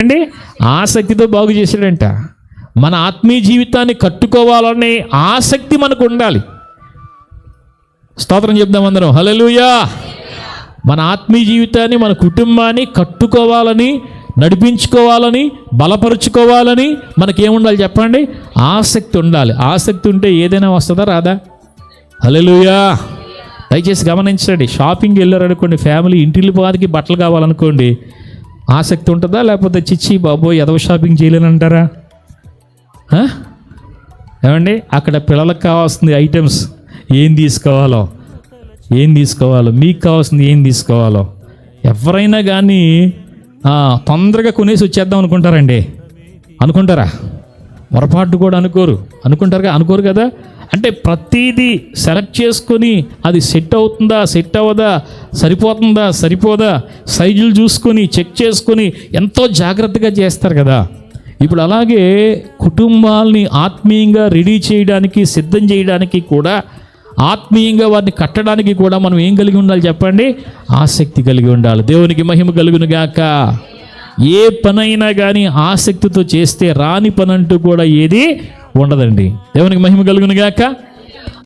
అండి? ఆసక్తితో బాగు చేశాడంట. మన ఆత్మీయ జీవితాన్ని కట్టుకోవాలనే ఆసక్తి మనకు ఉండాలి. స్తోత్రం చెప్దాం అందరం. హలలుయా మన ఆత్మీయ జీవితాన్ని మన కుటుంబాన్ని కట్టుకోవాలని నడిపించుకోవాలని బలపరుచుకోవాలని మనకేముండాలి చెప్పండి? ఆసక్తి ఉండాలి. ఆసక్తి ఉంటే ఏదైనా వస్తుందా రాదా? హలలుయా దయచేసి గమనించండి. షాపింగ్ వెళ్ళారనుకోండి ఫ్యామిలీ ఇంటిల్లి పాదికి బట్టలు కావాలనుకోండి ఆసక్తి ఉంటుందా? లేకపోతే చిచ్చి బాబోయ్ ఎదవ షాపింగ్ చేయలేనంటారా? ఏమండి? అక్కడ పిల్లలకు కావాల్సింది ఐటమ్స్. ఏం తీసుకోవాలో? ఏం తీసుకోవాలో? మీకు కావాల్సింది ఏం తీసుకోవాలో? ఎవరైనా కానీ తొందరగా కొనేసి వచ్చేద్దాం అనుకుంటారండి. అనుకుంటారా? పొరపాటు కూడా అనుకోరు. అనుకుంటారుగా? అనుకోరు కదా? అంటే ప్రతిదీ సెలెక్ట్ చేసుకొని అది సెట్ అవుతుందా సెట్ అవ్వదా సరిపోతుందా సరిపోదా సైజులు చూసుకొని చెక్ చేసుకొని ఎంతో జాగ్రత్తగా చేస్తారు కదా. ఇప్పుడు అలాగే కుటుంబాల్ని ఆత్మీయంగా రెడీ చేయడానికి సిద్ధం చేయడానికి కూడా ఆత్మీయంగా వారిని కట్టడానికి కూడా మనం ఏం కలిగి ఉండాలి చెప్పండి? ఆసక్తి కలిగి ఉండాలి. దేవునికి మహిమ కలుగునుగాక ఏ పనైనా కానీ ఆసక్తితో చేస్తే రాని పని అంటూ కూడా ఏది ఉండదండి. దేవునికి మహిమ కలుగునుగాక.